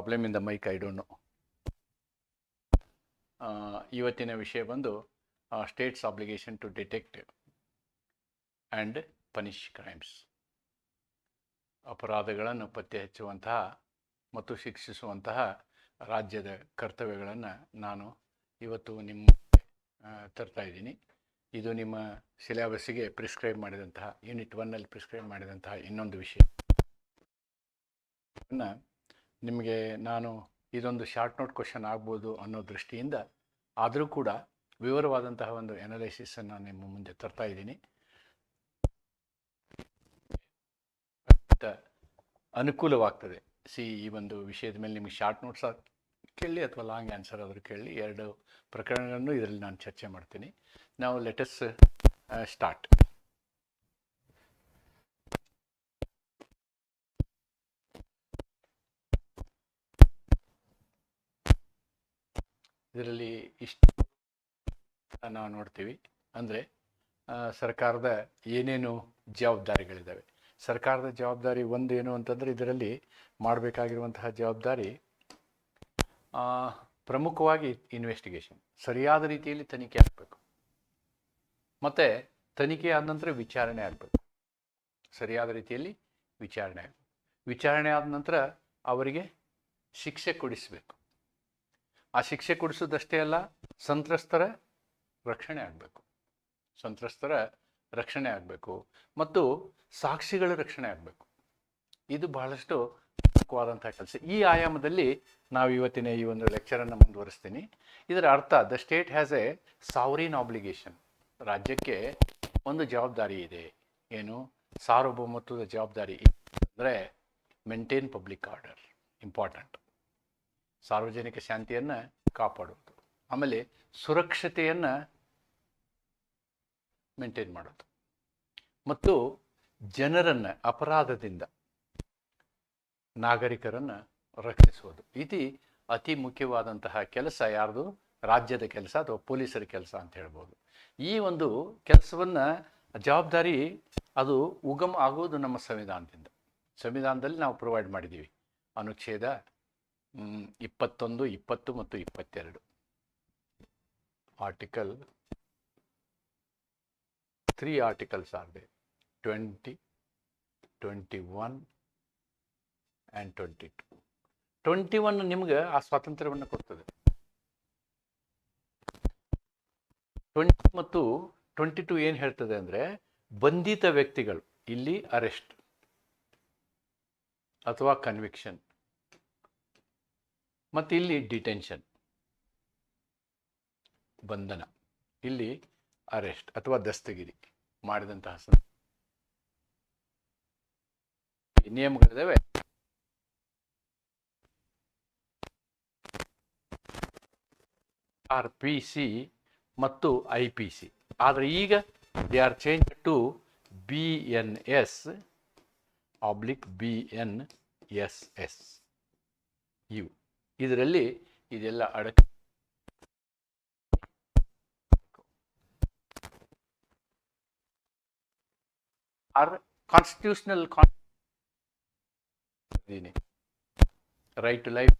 Problem in the mic I don't know ಇವತ್ತಿನ ವಿಷಯ ಬಂದು states obligation to detect and punish crimes ಅಪರಾಧಗಳನ್ನು ಪತ್ತೆ ಹಚ್ಚುವಂತಹ ಮತ್ತು ಶಿಕ್ಷಿಸುವಂತಹ ರಾಜ್ಯದ ಕರ್ತವ್ಯಗಳನ್ನು ನಾನು ಇವತ್ತು ನಿಮ್ಮ ತರ್ತಾಯಿದ್ದೀನಿ ಇದು ನಿಮ್ಮ ಸಿಲೆಬಸ್ಸಿಗೆ ಪ್ರಿಸ್ಕ್ರೈಬ್ ಮಾಡಿದಂತಹ, ಯೂನಿಟ್ ಒನ್ನಲ್ಲಿ ಪ್ರಿಸ್ಕ್ರೈಬ್ ಮಾಡಿದಂತಹ ಇನ್ನೊಂದು ವಿಷಯ. ನಿಮಗೆ ನಾನು ಇದೊಂದು ಶಾರ್ಟ್ ನೋಟ್ ಕ್ವಶನ್ ಆಗ್ಬೋದು ಅನ್ನೋ ದೃಷ್ಟಿಯಿಂದ ಆದರೂ ಕೂಡ ವಿವರವಾದಂತಹ ಒಂದು ಅನಾಲಿಸಿಸನ್ನು ನಿಮ್ಮ ಮುಂದೆ ತರ್ತಾ ಇದ್ದೀನಿ. ಅನುಕೂಲವಾಗ್ತದೆ. ಸಿ ಈ ಒಂದು ವಿಷಯದ ಮೇಲೆ ನಿಮಗೆ ಶಾರ್ಟ್ ನೋಟ್ಸ್ ಕೇಳಿ ಅಥವಾ ಲಾಂಗ್ ಆನ್ಸರ್ ಆದರೂ ಕೇಳಿ ಎರಡು ಪ್ರಕರಣಗಳನ್ನು ಇದರಲ್ಲಿ ನಾನು ಚರ್ಚೆ ಮಾಡ್ತೀನಿ. ನಾವು ಲೆಟಸ್ ಸ್ಟಾರ್ಟ್ ಇದರಲ್ಲಿ ಇಷ್ಟು ನಾವು ನೋಡ್ತೀವಿ. ಅಂದರೆ ಸರ್ಕಾರದ ಏನೇನು ಜವಾಬ್ದಾರಿಗಳಿದ್ದಾವೆ ಸರ್ಕಾರದ ಜವಾಬ್ದಾರಿ ಒಂದು ಏನು ಅಂತಂದರೆ, ಇದರಲ್ಲಿ ಮಾಡಬೇಕಾಗಿರುವಂತಹ ಜವಾಬ್ದಾರಿ ಪ್ರಮುಖವಾಗಿ ಇನ್ವೆಸ್ಟಿಗೇಷನ್ ಸರಿಯಾದ ರೀತಿಯಲ್ಲಿ ತನಿಖೆ ಆಗಬೇಕು. ಮತ್ತು, ತನಿಖೆ ಆದ ನಂತರ ವಿಚಾರಣೆ ಆಗಬೇಕು. ಸರಿಯಾದ ರೀತಿಯಲ್ಲಿ ವಿಚಾರಣೆ ಆಗಬೇಕು. ವಿಚಾರಣೆ ಆದ ನಂತರ ಅವರಿಗೆ ಶಿಕ್ಷೆ ಕೊಡಿಸಬೇಕು. ಆ ಶಿಕ್ಷೆ ಕೊಡಿಸೋದಷ್ಟೇ ಅಲ್ಲ, ಸಂತ್ರಸ್ತರ ರಕ್ಷಣೆ ಆಗಬೇಕು. ಸಂತ್ರಸ್ತರ ರಕ್ಷಣೆ ಆಗಬೇಕು ಮತ್ತು ಸಾಕ್ಷಿಗಳ ರಕ್ಷಣೆ ಆಗಬೇಕು. ಇದು ಬಹಳಷ್ಟು ಪ್ರಮುಖವಾದಂಥ ಕೆಲಸ. ಈ ಆಯಾಮದಲ್ಲಿ ನಾವು ಇವತ್ತಿನ ಈ ಒಂದು ಲೆಕ್ಚರನ್ನು ಮುಂದುವರಿಸ್ತೀನಿ. ಇದರ ಅರ್ಥ the state has a sovereign obligation ರಾಜ್ಯಕ್ಕೆ ಒಂದು ಜವಾಬ್ದಾರಿ ಇದೆ. ಏನು? ಸಾರ್ವಭೌಮತ್ವದ ಜವಾಬ್ದಾರಿ ಅಂದರೆ ಮೇಂಟೈನ್ ಪಬ್ಲಿಕ್ ಆರ್ಡರ್ ಇಂಪಾರ್ಟೆಂಟ್ ಸಾರ್ವಜನಿಕ ಶಾಂತಿಯನ್ನು ಕಾಪಾಡೋದು ಆಮೇಲೆ ಸುರಕ್ಷತೆಯನ್ನು ಮೇಂಟೈನ್ ಮಾಡೋದು ಮತ್ತು ಜನರನ್ನು ಅಪರಾಧದಿಂದ ನಾಗರಿಕರನ್ನು ರಕ್ಷಿಸುವುದು. ಇದು ಅತಿ ಮುಖ್ಯವಾದಂತಹ ಕೆಲಸ ಯಾರ್ದು? ರಾಜ್ಯದ ಕೆಲಸ ಅಥವಾ ಪೊಲೀಸರ ಕೆಲಸ ಅಂತ ಹೇಳ್ಬೋದು. ಈ ಒಂದು ಕೆಲಸವನ್ನು ಜವಾಬ್ದಾರಿ ಅದು ಉಗಮ ಆಗುವುದು ನಮ್ಮ ಸಂವಿಧಾನದಿಂದ. ಸಂವಿಧಾನದಲ್ಲಿ ನಾವು ಪ್ರೊವೈಡ್ ಮಾಡಿದ್ದೀವಿ ಅನುಚ್ಛೇದ ಇಪ್ಪತ್ತೊಂದು, ಇಪ್ಪತ್ತು ಮತ್ತು ಇಪ್ಪತ್ತೆರಡು. Article three articles are they twenty twenty one and twenty two twenty one ನಿಮ್ಗೆ ಆ ಸ್ವಾತಂತ್ರ್ಯವನ್ನು ಕೊಡ್ತದೆ. ಟ್ವೆಂಟಿ ಮತ್ತು ಟ್ವೆಂಟಿ ಟು ಏನು ಹೇಳ್ತದೆ ಅಂದರೆ ಬಂಧಿತ ವ್ಯಕ್ತಿಗಳು, ಇಲ್ಲಿ ಅರೆಸ್ಟ್ ಅಥವಾ ಕನ್ವಿಕ್ಷನ್ ಮತ್ತು ಇಲ್ಲಿ ಡಿಟೆನ್ಷನ್ ಬಂಧನ. ಇಲ್ಲಿ ಅರೆಸ್ಟ್ ಅಥವಾ ದಸ್ತಗಿರಿ ಮಾಡಿದಂತಹ ನಿಯಮಗಳಿದ್ದಾವೆ ಆರ್ ಪಿ ಸಿ ಮತ್ತು ಐ ಪಿ ಸಿ ಆದರೆ ಈಗ they are change to B N S oblique B N S S ಇವು ಇದರಲ್ಲಿ ಇದೆಲ್ಲ ಅಡಕ R constitutional right to life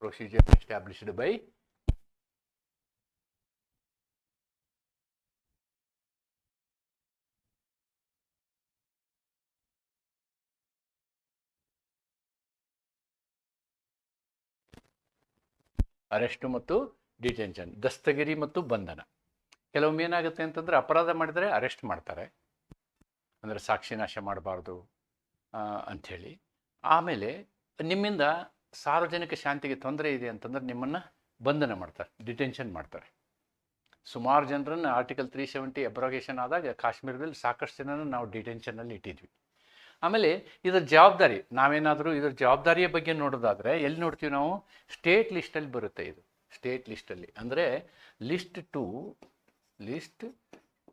procedure established by arrest ಮತ್ತು ಡಿಟೆನ್ಷನ್, ದಸ್ತಗಿರಿ ಮತ್ತು ಬಂಧನ. ಕೆಲವೊಮ್ಮೆ ಏನಾಗುತ್ತೆ ಅಂತಂದ್ರೆ ಅಪರಾಧ ಮಾಡಿದರೆ ಅರೆಸ್ಟ್ ಮಾಡ್ತಾರೆ. ಅಂದರೆ ಸಾಕ್ಷಿ ನಾಶ ಮಾಡಬಾರ್ದು ಅಂಥೇಳಿ. ಆಮೇಲೆ ನಿಮ್ಮಿಂದ ಸಾರ್ವಜನಿಕ ಶಾಂತಿಗೆ ತೊಂದರೆ ಇದೆ ಅಂತಂದ್ರೆ ನಿಮ್ಮನ್ನು ಬಂಧನ ಮಾಡ್ತಾರೆ, ಡಿಟೆನ್ಷನ್ ಮಾಡ್ತಾರೆ. ಸುಮಾರು ಜನರನ್ನು ಆರ್ಟಿಕಲ್ ತ್ರೀ ಸೆವೆಂಟಿ ಅಬ್ರೋಗೇಷನ್ ಆದಾಗ ಕಾಶ್ಮೀರದಲ್ಲಿ ಸಾಕಷ್ಟು ಜನನ ನಾವು ಡಿಟೆನ್ಷನಲ್ಲಿ ಇಟ್ಟಿದ್ವಿ. ಆಮೇಲೆ ಇದರ ಜವಾಬ್ದಾರಿ, ನಾವೇನಾದರೂ ಇದರ ಜವಾಬ್ದಾರಿಯ ಬಗ್ಗೆ ನೋಡೋದಾದರೆ ಎಲ್ಲಿ ನೋಡ್ತೀವಿ ನಾವು? ಸ್ಟೇಟ್ ಲಿಸ್ಟಲ್ಲಿ ಬರುತ್ತೆ ಇದು. ಸ್ಟೇಟ್ ಲಿಸ್ಟಲ್ಲಿ ಅಂದರೆ list two list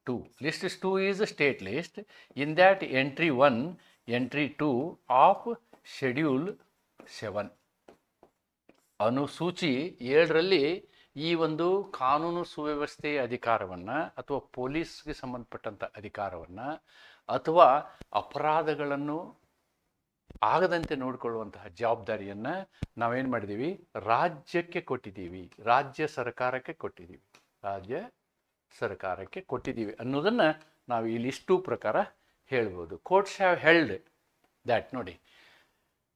two. List two is state list. In that entry one, entry two of schedule seven. ಅನುಸೂಚಿ ಏಳರಲ್ಲಿ ಈ ಒಂದು ಕಾನೂನು ಸುವ್ಯವಸ್ಥೆಯ ಅಧಿಕಾರವನ್ನು ಅಥವಾ ಪೊಲೀಸ್ಗೆ ಸಂಬಂಧಪಟ್ಟಂಥ ಅಧಿಕಾರವನ್ನು ಅಥವಾ ಅಪರಾಧಗಳನ್ನು ಆಗದಂತೆ ನೋಡಿಕೊಳ್ಳುವಂತಹ ಜವಾಬ್ದಾರಿಯನ್ನು ನಾವೇನು ಮಾಡಿದ್ದೀವಿ ರಾಜ್ಯಕ್ಕೆ ಕೊಟ್ಟಿದ್ದೀವಿ ರಾಜ್ಯ ಸರ್ಕಾರಕ್ಕೆ ಕೊಟ್ಟಿದ್ದೀವಿ ರಾಜ್ಯ ಸರ್ಕಾರಕ್ಕೆ ಕೊಟ್ಟಿದ್ದೀವಿ ಅನ್ನೋದನ್ನು ನಾವು ಇಲ್ಲಿಷ್ಟು ಪ್ರಕಾರ ಹೇಳ್ಬೋದು. ಕೋರ್ಟ್ಸ್ ಹ್ಯಾವ್ ಹೆಲ್ಡ್ ದ್ಯಾಟ್ ನೋಡಿ,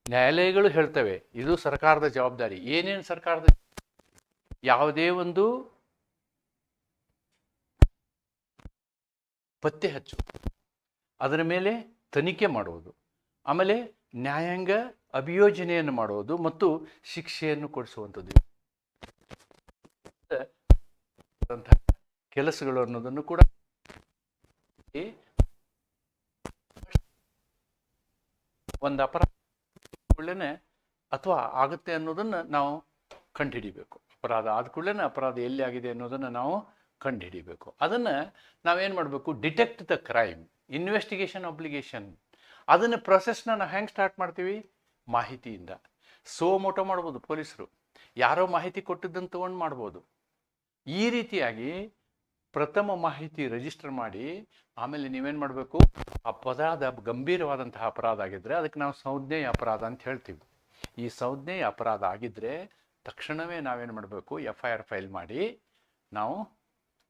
ನ್ಯಾಯಾಲಯಗಳು ಹೇಳ್ತವೆ, ಇದು ಸರ್ಕಾರದ ಜವಾಬ್ದಾರಿ. ಏನೇನು ಸರ್ಕಾರದ ಯಾವುದೇ ಒಂದು ಪತ್ತೆ ಹಚ್ಚು. ಅದರ ಮೇಲೆ ತನಿಖೆ ಮಾಡುವುದು, ಆಮೇಲೆ ನ್ಯಾಯಾಂಗ ಅಭಿಯೋಜನೆಯನ್ನು ಮಾಡುವುದು ಮತ್ತು ಶಿಕ್ಷೆಯನ್ನು ಕೊಡಿಸುವಂಥದ್ದು ಕೆಲಸಗಳು ಅನ್ನೋದನ್ನು ಕೂಡ ಒಂದು ಅಪರಾಧ ಅಥವಾ ಆಗುತ್ತೆ ಅನ್ನೋದನ್ನು ನಾವು ಕಂಡುಹಿಡಿಬೇಕು. ಅಪರಾಧ ಆದ ಕೂಡಲೇ ಅಪರಾಧ ಎಲ್ಲಿ ಆಗಿದೆ ಅನ್ನೋದನ್ನು ನಾವು ಕಂಡುಹಿಡಿಬೇಕು. ಅದನ್ನು ನಾವೇನು ಮಾಡಬೇಕು? Detect the crime. Investigation application ಅದನ್ನು ಪ್ರೊಸೆಸ್ನ ನಾವು ಹೆಂಗೆ ಸ್ಟಾರ್ಟ್ ಮಾಡ್ತೀವಿ? ಮಾಹಿತಿಯಿಂದ. ಸೋ ಮೋಟೋ ಮಾಡ್ಬೋದು ಪೊಲೀಸರು. ಯಾರೋ ಮಾಹಿತಿ ಕೊಟ್ಟಿದ್ದನ್ನು ತೊಗೊಂಡು ಮಾಡ್ಬೋದು. ಈ ರೀತಿಯಾಗಿ ಪ್ರಥಮ ಮಾಹಿತಿ ರಿಜಿಸ್ಟರ್ ಮಾಡಿ, ಆಮೇಲೆ ನೀವೇನು ಮಾಡಬೇಕು? ಅಪರಾಧ, ಗಂಭೀರವಾದಂತಹ ಅಪರಾಧ ಆಗಿದ್ದರೆ ಅದಕ್ಕೆ ನಾವು ಸಂಜ್ಞೆಯ ಅಪರಾಧ ಅಂತ ಹೇಳ್ತೀವಿ. ಈ ಸಂಜ್ಞೆಯ ಅಪರಾಧ ಆಗಿದ್ದರೆ ತಕ್ಷಣವೇ ನಾವೇನು ಮಾಡಬೇಕು? ಎಫ್ ಐ ಆರ್ ಫೈಲ್ ಮಾಡಿ, ನಾವು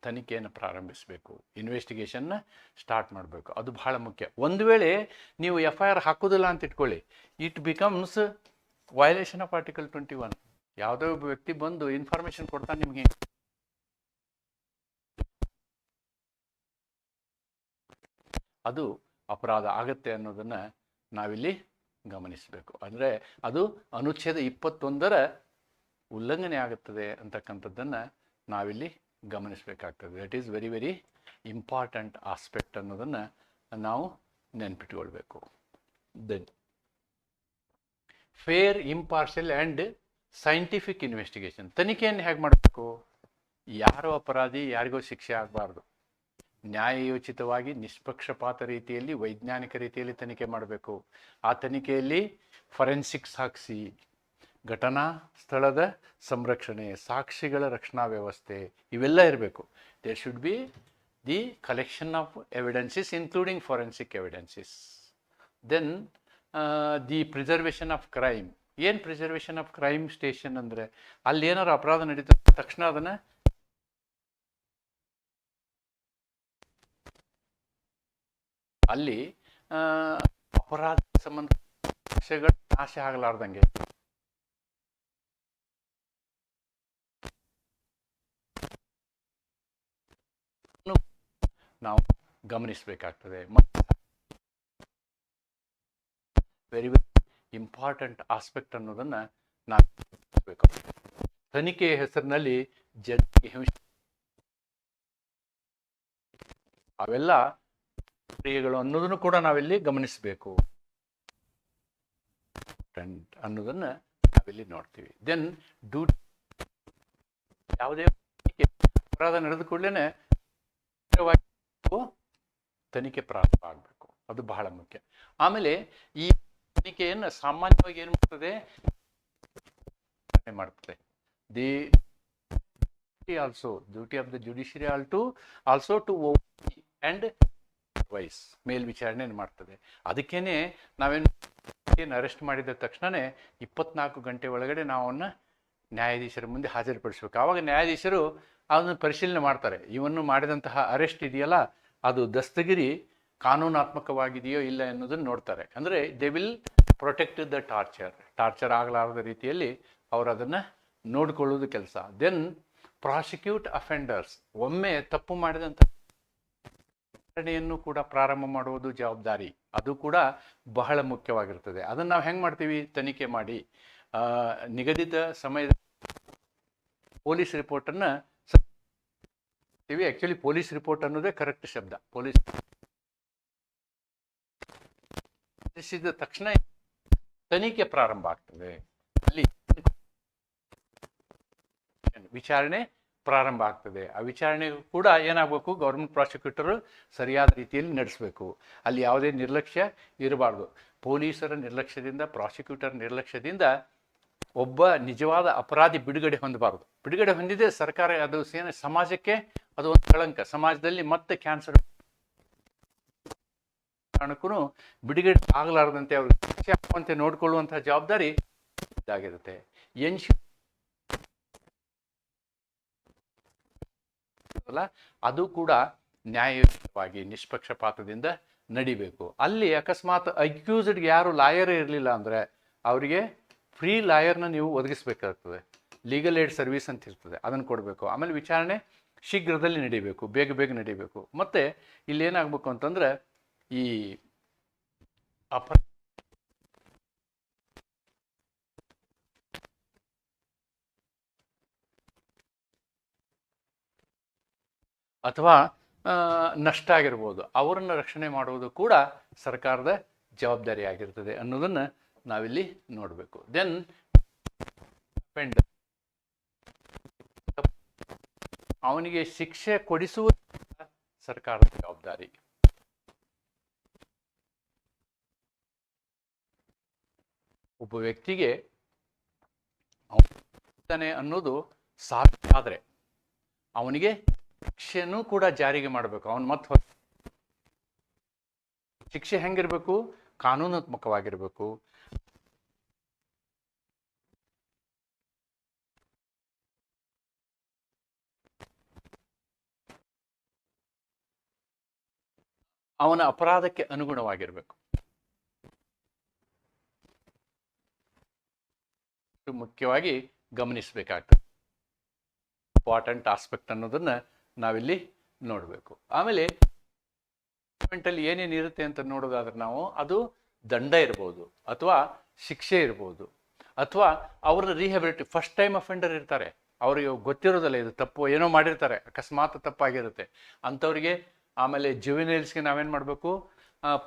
ತನಿಖೆಯನ್ನು ಪ್ರಾರಂಭಿಸಬೇಕು ಇನ್ವೆಸ್ಟಿಗೇಷನ್ನ ಸ್ಟಾರ್ಟ್ ಮಾಡಬೇಕು. ಅದು ಬಹಳ ಮುಖ್ಯ. ಒಂದು ವೇಳೆ ನೀವು ಎಫ್ ಐ ಆರ್ ಹಾಕೋದಿಲ್ಲ ಅಂತ ಇಟ್ಕೊಳ್ಳಿ it becomes violation of article twenty one ಯಾವುದೋ ಒಬ್ಬ ವ್ಯಕ್ತಿ ಬಂದು ಇನ್ಫಾರ್ಮೇಷನ್ ಕೊಡ್ತಾನೆ ನಿಮಗೆ. ಅದು ಅಪರಾಧ ಆಗತ್ತೆ ಅನ್ನೋದನ್ನು ನಾವಿಲ್ಲಿ ಗಮನಿಸಬೇಕು. ಅಂದರೆ ಅದು ಅನುಚ್ಛೇದ ಇಪ್ಪತ್ತೊಂದರ ಉಲ್ಲಂಘನೆ ಆಗುತ್ತದೆ ಅಂತಕ್ಕಂಥದ್ದನ್ನು ನಾವಿಲ್ಲಿ ಗಮನಿಸಬೇಕಾಗ್ತದೆ. That is very very important aspect ಅನ್ನೋದನ್ನು ನಾವು ನೆನ್ಪಿಟ್ಕೊಳ್ಬೇಕು. Then fair impartial and scientific investigation ತನಿಖೆಯನ್ನು ಹೇಗೆ ಮಾಡಬೇಕು? ಯಾರೋ ಅಪರಾಧಿ ಯಾರಿಗೋ ಶಿಕ್ಷೆ ಆಗಬಾರ್ದು. ನ್ಯಾಯಯೋಚಿತವಾಗಿ ನಿಷ್ಪಕ್ಷಪಾತ ರೀತಿಯಲ್ಲಿ ವೈಜ್ಞಾನಿಕ ರೀತಿಯಲ್ಲಿ ತನಿಖೆ ಮಾಡಬೇಕು. ಆ ತನಿಖೆಯಲ್ಲಿ ಫರೆನ್ಸಿಕ್ಸ್ ಹಾಕಿಸಿ ಘಟನಾ ಸ್ಥಳದ ಸಂರಕ್ಷಣೆ, ಸಾಕ್ಷಿಗಳ ರಕ್ಷಣಾ ವ್ಯವಸ್ಥೆ ಇವೆಲ್ಲ ಇರಬೇಕು. There should be the collection of evidences including forensic evidences then the preservation of crime ಏನು ಪ್ರಿಸರ್ವೇಷನ್ ಆಫ್ ಕ್ರೈಮ್ ಸ್ಟೇಷನ್ ಅಂದರೆ? ಅಲ್ಲಿ ಏನಾರು ಅಪರಾಧ ನಡೀತದೆ ತಕ್ಷಣ ಅದನ್ನು ಅಲ್ಲಿ ಅಪರಾಧ ಸಂಬಂಧ ನಾಶ ಆಗಲಾರ್ದಂಗೆ ನು ನಾವು ಗಮನಿಸಬೇಕಾಗ್ತದೆ. ವೆರಿ ವೆರಿ ಇಂಪಾರ್ಟೆಂಟ್ ಆಸ್ಪೆಕ್ಟ್ ಅನ್ನೋದನ್ನು ನಾವು. ತನಿಖೆಯ ಹೆಸರಿನಲ್ಲಿ ಜನರಿಗೆ ಹಿಂಸೆ ಅವೆಲ್ಲ ಕ್ರಿಯೆಗಳು ಅನ್ನೋದನ್ನು ಕೂಡ ನಾವಿಲ್ಲಿ ಗಮನಿಸಬೇಕು. ಅನ್ನೋದನ್ನು ನಾವಿಲ್ಲಿ ನೋಡ್ತೀವಿ. ದೆನ್ ಡ್ಯೂಟಿ ಯಾವುದೇ ಅಪರಾಧ ನಡೆದ ಕೂಡಲೇ ತನಿಖೆ ಪ್ರಾರಂಭ ಆಗಬೇಕು. ಅದು ಬಹಳ ಮುಖ್ಯ. ಆಮೇಲೆ ಈ ತನಿಖೆಯನ್ನು ಸಾಮಾನ್ಯವಾಗಿ ಏನು ಮಾಡ್ತದೆ? ಮಾಡ್ತದೆ. The also, duty of the judiciary all to also to advise ಮೇಲ್ವಿಚಾರಣೆ ಮಾಡ್ತದೆ. ಅದಕ್ಕೇನೆ ನಾವೇನು ಏನು ಅರೆಸ್ಟ್ ಮಾಡಿದ ತಕ್ಷಣವೇ ಇಪ್ಪತ್ನಾಲ್ಕು ಗಂಟೆ ಒಳಗಡೆ ನಾವು ಅವನ್ನ ನ್ಯಾಯಾಧೀಶರ ಮುಂದೆ ಹಾಜರುಪಡಿಸ್ಬೇಕು. ಆವಾಗ ನ್ಯಾಯಾಧೀಶರು ಅದನ್ನು ಪರಿಶೀಲನೆ ಮಾಡ್ತಾರೆ. ಇವನ್ನು ಮಾಡಿದಂತಹ ಅರೆಸ್ಟ್ ಇದೆಯಲ್ಲ? ಅದು ದಸ್ತಗಿರಿ ಕಾನೂನಾತ್ಮಕವಾಗಿದೆಯೋ ಇಲ್ಲ ಎನ್ನುವುದನ್ನು ನೋಡ್ತಾರೆ. ಅಂದರೆ they will protect the torture torture ಆಗಲಾರದ ರೀತಿಯಲ್ಲಿ ಅವರು ಅದನ್ನು ನೋಡಿಕೊಳ್ಳೋದು ಕೆಲಸ. ದೆನ್ ಪ್ರಾಸಿಕ್ಯೂಟ್ ಅಫೆಂಡರ್ಸ್ ಒಮ್ಮೆ ತಪ್ಪು ಮಾಡಿದಂಥ ವಿಚಾರಣೆಯನ್ನು ಕೂಡ ಪ್ರಾರಂಭ ಮಾಡುವುದು ಜವಾಬ್ದಾರಿ. ಅದು ಕೂಡ ಬಹಳ ಮುಖ್ಯವಾಗಿರ್ತದೆ. ಅದನ್ನು ನಾವು ಹೆಂಗೆ ಮಾಡ್ತೀವಿ? ತನಿಖೆ ಮಾಡಿ. ನಿಗದಿತ ಸಮಯದ ಪೊಲೀಸ್ ರಿಪೋರ್ಟನ್ನು ಆ್ಯಕ್ಚುಲಿ ಪೊಲೀಸ್ ರಿಪೋರ್ಟ್ ಅನ್ನೋದೇ ಕರೆಕ್ಟ್ ಶಬ್ದ. ಪೊಲೀಸ್ ಸಲ್ಲಿಸಿದ ತಕ್ಷಣ ತನಿಖೆ ಪ್ರಾರಂಭ ಆಗ್ತದೆ. ಅಲ್ಲಿ ವಿಚಾರಣೆ ಪ್ರಾರಂಭ ಆಗ್ತದೆ. ಆ ವಿಚಾರಣೆ ಕೂಡ ಏನಾಗಬೇಕು? ಗೌರ್ಮೆಂಟ್ ಪ್ರಾಸಿಕ್ಯೂಟರು ಸರಿಯಾದ ರೀತಿಯಲ್ಲಿ ನಡೆಸಬೇಕು. ಅಲ್ಲಿ ಯಾವುದೇ ನಿರ್ಲಕ್ಷ್ಯ ಇರಬಾರ್ದು. ಪೊಲೀಸರ ನಿರ್ಲಕ್ಷ್ಯದಿಂದ ಪ್ರಾಸಿಕ್ಯೂಟರ್ ನಿರ್ಲಕ್ಷ್ಯದಿಂದ ಒಬ್ಬ ನಿಜವಾದ ಅಪರಾಧಿ ಬಿಡುಗಡೆ ಹೊಂದಬಾರದು. ಬಿಡುಗಡೆ ಹೊಂದಿದೆ ಸರ್ಕಾರ, ಅದು ಸೇನೆ, ಸಮಾಜಕ್ಕೆ ಅದು ಒಂದು ಕಳಂಕ. ಸಮಾಜದಲ್ಲಿ ಮತ್ತೆ ಕ್ಯಾನ್ಸರ್ ಕಾರಣಕ್ಕೂ ಬಿಡುಗಡೆ ಆಗಲಾರದಂತೆ ಅವರು ಆಗುವಂತೆ ನೋಡಿಕೊಳ್ಳುವಂತಹ ಜವಾಬ್ದಾರಿ ಇದಾಗಿರುತ್ತೆ. ಅಲ್ಲ, ಅದು ಕೂಡ ನ್ಯಾಯಯುತವಾಗಿ ನಿಷ್ಪಕ್ಷಪಾತದಿಂದ ನಡಿಬೇಕು. ಅಲ್ಲಿ ಅಕಸ್ಮಾತ್ ಅಕ್ಯೂಸ್ಡ್ಗೆ ಯಾರು ಲಾಯರೇ ಇರಲಿಲ್ಲ ಅಂದರೆ ಅವರಿಗೆ ಫ್ರೀ ಲಾಯರ್ನ ನೀವು ಒದಗಿಸ್ಬೇಕಾಗ್ತದೆ. ಲೀಗಲ್ ಏಡ್ ಸರ್ವಿಸ್ ಅಂತ ಇರ್ತದೆ, ಅದನ್ನು ಕೊಡಬೇಕು. ಆಮೇಲೆ ವಿಚಾರಣೆ ಶೀಘ್ರದಲ್ಲಿ ನಡೀಬೇಕು, ಬೇಗ ಬೇಗ ನಡೀಬೇಕು. ಮತ್ತು ಇಲ್ಲಿ ಏನಾಗಬೇಕು ಅಂತಂದರೆ ಈ ಅಪ ಅಥವಾ ನಷ್ಟ ಆಗಿರ್ಬೋದು, ಅವರನ್ನು ರಕ್ಷಣೆ ಮಾಡುವುದು ಕೂಡ ಸರ್ಕಾರದ ಜವಾಬ್ದಾರಿ ಆಗಿರ್ತದೆ ಅನ್ನೋದನ್ನು ನಾವಿಲ್ಲಿ ನೋಡಬೇಕು. ದೆನ್ ಪೆಂಡ್ ಅವನಿಗೆ ಶಿಕ್ಷೆ ಕೊಡಿಸುವ ಸರ್ಕಾರದ ಜವಾಬ್ದಾರಿ. ಒಬ್ಬ ವ್ಯಕ್ತಿಗೆ ಅವನ ಅನ್ನೋದು ಸಾಧ್ಯ ಸಾಬೀತಾದರೆ ಅವನಿಗೆ ಶಿಕ್ಷೆನೂ ಕೂಡ ಜಾರಿಗೆ ಮಾಡಬೇಕು. ಅವನು ಮತ್ತೆ ಶಿಕ್ಷೆ ಹೆಂಗಿರ್ಬೇಕು? ಕಾನೂನಾತ್ಮಕವಾಗಿರ್ಬೇಕು. ಅವನ ಅಪರಾಧಕ್ಕೆ ಅನುಗುಣವಾಗಿರಬೇಕು. ಮುಖ್ಯವಾಗಿ ಗಮನಿಸಬೇಕಾಗ್ತದೆ. ಇಂಪಾರ್ಟೆಂಟ್ ಆಸ್ಪೆಕ್ಟ್ ಅನ್ನೋದನ್ನ ನಾವಿಲ್ಲಿ ನೋಡಬೇಕು. ಆಮೇಲೆ ಅಲ್ಲಿ ಏನೇನು ಇರುತ್ತೆ ಅಂತ ನೋಡೋದಾದ್ರೆ ನಾವು ಅದು ದಂಡ ಇರ್ಬೋದು ಅಥವಾ ಶಿಕ್ಷೆ ಇರ್ಬೋದು. ಅಥವಾ ಅವರ ರೀಹೆಬಿಲಿಟಿ ಫಸ್ಟ್ ಟೈಮ್ ಅಫೆಂಡರ್ ಇರ್ತಾರೆ. ಅವ್ರಿಗೆ ಗೊತ್ತಿರೋದಲ್ಲ ಇದು ತಪ್ಪು, ಏನೋ ಮಾಡಿರ್ತಾರೆ, ಅಕಸ್ಮಾತ್ ತಪ್ಪಾಗಿರುತ್ತೆ. ಅಂಥವ್ರಿಗೆ ಆಮೇಲೆ ಜುವಿನೈಲ್ಸ್ಗೆ ನಾವೇನು ಮಾಡಬೇಕು?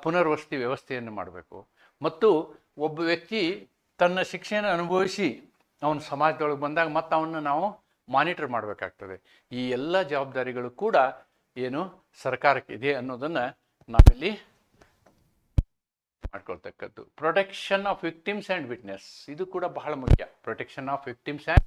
ಪುನರ್ವಸತಿ ವ್ಯವಸ್ಥೆಯನ್ನು ಮಾಡಬೇಕು. ಮತ್ತು ಒಬ್ಬ ವ್ಯಕ್ತಿ ತನ್ನ ಶಿಕ್ಷೆಯನ್ನು ಅನುಭವಿಸಿ ಅವನು ಸಮಾಜದೊಳಗೆ ಬಂದಾಗ ಮತ್ತೆ ಅವನ್ನ ನಾವು ಮಾನಿಟರ್ ಮಾಡಬೇಕಾಗ್ತದೆ. ಈ ಎಲ್ಲ ಜವಾಬ್ದಾರಿಗಳು ಕೂಡ ಏನು ಸರ್ಕಾರಕ್ಕೆ ಇದೆ ಅನ್ನೋದನ್ನು ನಾವಿಲ್ಲಿ ಮಾಡ್ಕೊಳ್ತಕ್ಕದ್ದು. Protection of victims and witness ಇದು ಕೂಡ ಬಹಳ ಮುಖ್ಯ. ಪ್ರೊಟೆಕ್ಷನ್ ಆಫ್ ವಿಕ್ಟಿಮ್ಸ್ ಆ್ಯಂಡ್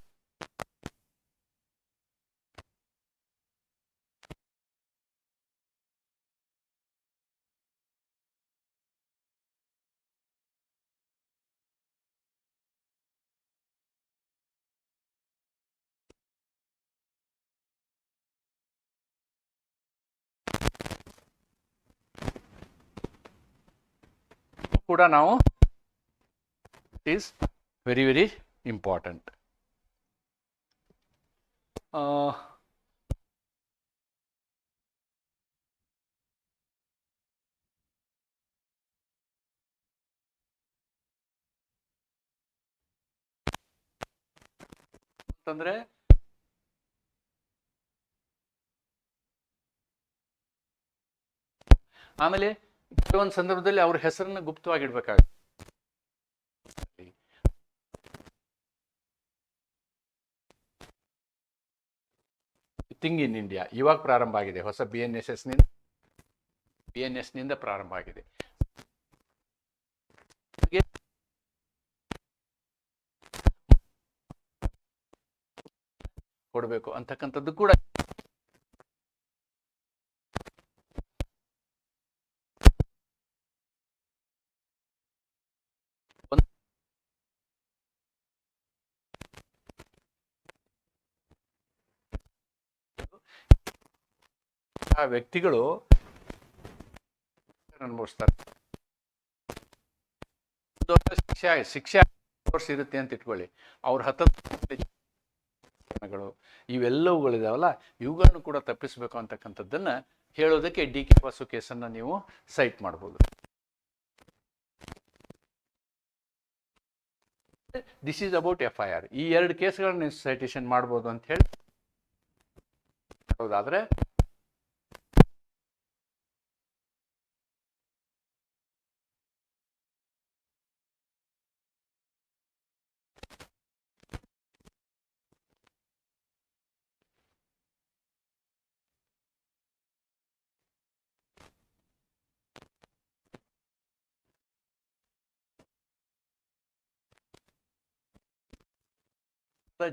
ಕೂಡ ನಾವು it is very very important ಅಂತಂದ್ರೆ ಆಮೇಲೆ ಕೆಲವೊಂದು ಸಂದರ್ಭದಲ್ಲಿ ಅವ್ರ ಹೆಸರನ್ನ ಗುಪ್ತವಾಗಿಡ್ಬೇಕಾಗುತ್ತೆ. ಥಿಂಗ್ ಇನ್ ಇಂಡಿಯಾ ಇವಾಗ ಪ್ರಾರಂಭ ಆಗಿದೆ. ಹೊಸ ಬಿ ಎನ್ ಎಸ್ನಿಂದ ಬಿ ಎನ್ ಎಸ್ನಿಂದ ಪ್ರಾರಂಭ ಆಗಿದೆ. ಕೊಡಬೇಕು ಅಂತಕ್ಕಂಥದ್ದು ಕೂಡ ವ್ಯಕ್ತಿಗಳು ಅನುಭವಿಸ್ತಾರೆ. ಶಿಕ್ಷೆ ಶಿಕ್ಷೆ ವರ್ಷ ಇರುತ್ತೆ ಅಂತ ಇಟ್ಕೊಳ್ಳಿ. ಅವ್ರ ಹತ್ತಗಳು ಇವೆಲ್ಲವುಗಳಿದಾವಲ್ಲ, ಇವುಗಳನ್ನು ಕೂಡ ತಪ್ಪಿಸಬೇಕು ಅಂತಕ್ಕಂಥದ್ದನ್ನ ಹೇಳೋದಕ್ಕೆ ಡಿ ಕೆ ವಾಸು ಕೇಸನ್ನ ನೀವು ಸೈಟ್ ಮಾಡ್ಬೋದು. This is about F I R ಈ ಎರಡು ಕೇಸ್ಗಳನ್ನ ನೀವು ಸೈಟೇಷನ್ ಮಾಡ್ಬೋದು ಅಂತ ಹೇಳಿ. ಹೌದಾದ್ರೆ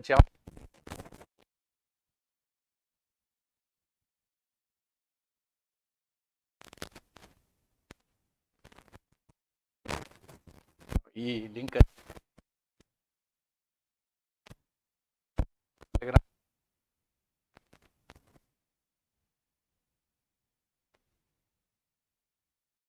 ಜಾ ಈ ಲಿಂಕ್